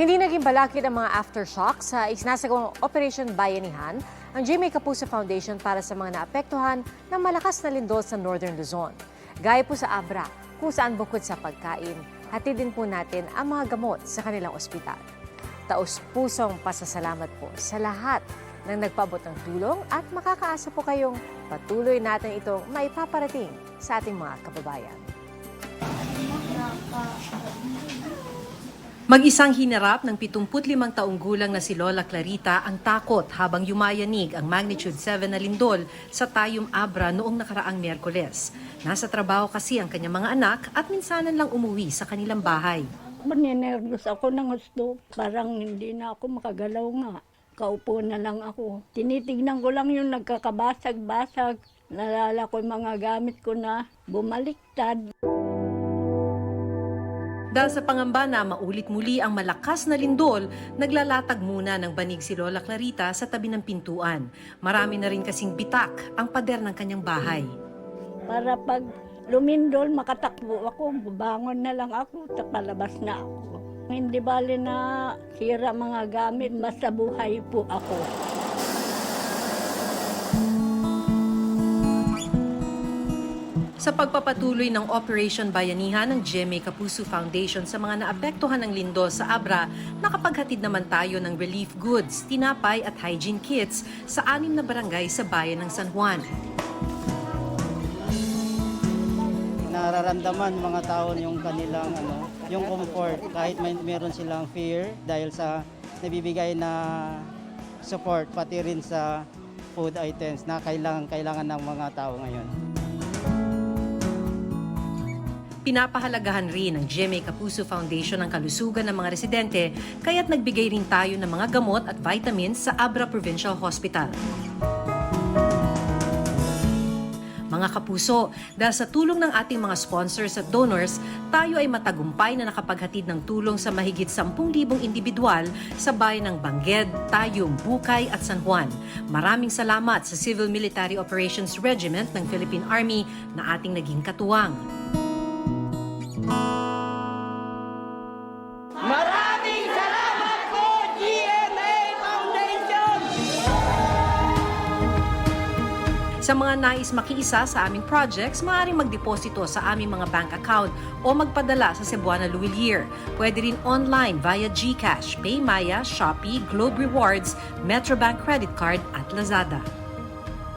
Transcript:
Hindi naging balakid ang mga aftershock sa isinasagawang Operation Bayanihan ang GMA Kapuso Foundation para sa mga naapektuhan ng malakas na lindol sa Northern Luzon. Gaya po sa Abra, kung saan bukod sa pagkain, hatid din po natin ang mga gamot sa kanilang ospital. Taos-pusong pasasalamat po sa lahat ng nagpaabot ng tulong at makakaasa po kayong patuloy natin itong maipaparating sa ating mga kababayan. Mag-isang hinarap ng 75 taong gulang na si Lola Clarita ang takot habang yumayanig ang magnitude 7 na lindol sa Tayum Abra noong nakaraang Miyerkules. Nasa trabaho kasi ang kanyang mga anak at minsanan lang umuwi sa kanilang bahay. Maninervous ako ng gusto. Parang hindi na ako makagalaw nga. Kaupo na lang ako. Tinitignan ko lang yung nagkakabasag-basag. Nalala ko yung mga gamit ko na bumaliktad. Dahil sa pangamba na maulit muli ang malakas na lindol, naglalatag muna ng banig si Lola Clarita sa tabi ng pintuan. Marami na rin kasing bitak ang pader ng kanyang bahay. Para pag lumindol, makatakbo ako. Bangon na lang ako, tapalabas na ako. Hindi bali na sira mga gamit, basta buhay po ako. Sa pagpapatuloy ng Operation Bayanihan ng GMA Kapuso Foundation sa mga naapektuhan ng lindol sa Abra, nakapaghatid naman tayo ng relief goods, tinapay at hygiene kits sa anim na barangay sa bayan ng San Juan. nararamdaman mga tao yung kanilang ano, yung comfort kahit may meron silang fear dahil sa nabibigay na support pati rin sa food items na kailangan kailangan ng mga tao ngayon. Pinapahalagahan rin ng GMA Kapuso Foundation ang kalusugan ng mga residente kaya't nagbigay rin tayo ng mga gamot at vitamins sa Abra Provincial Hospital. Mga kapuso, dahil sa tulong ng ating mga sponsors at donors, tayo ay matagumpay na nakapaghatid ng tulong sa mahigit 10,000 individual sa bayan ng Bangged, Tayum, Bukay at San Juan. Maraming salamat sa Civil Military Operations Regiment ng Philippine Army na ating naging katuwang. Maraming salamat po, GMA Foundation! Sa mga nais makiisa sa aming projects, maaaring magdeposito sa aming mga bank account o magpadala sa Cebuana Luwilier. Pwede rin online via GCash, PayMaya, Shopee, Globe Rewards, Metrobank Credit Card at Lazada.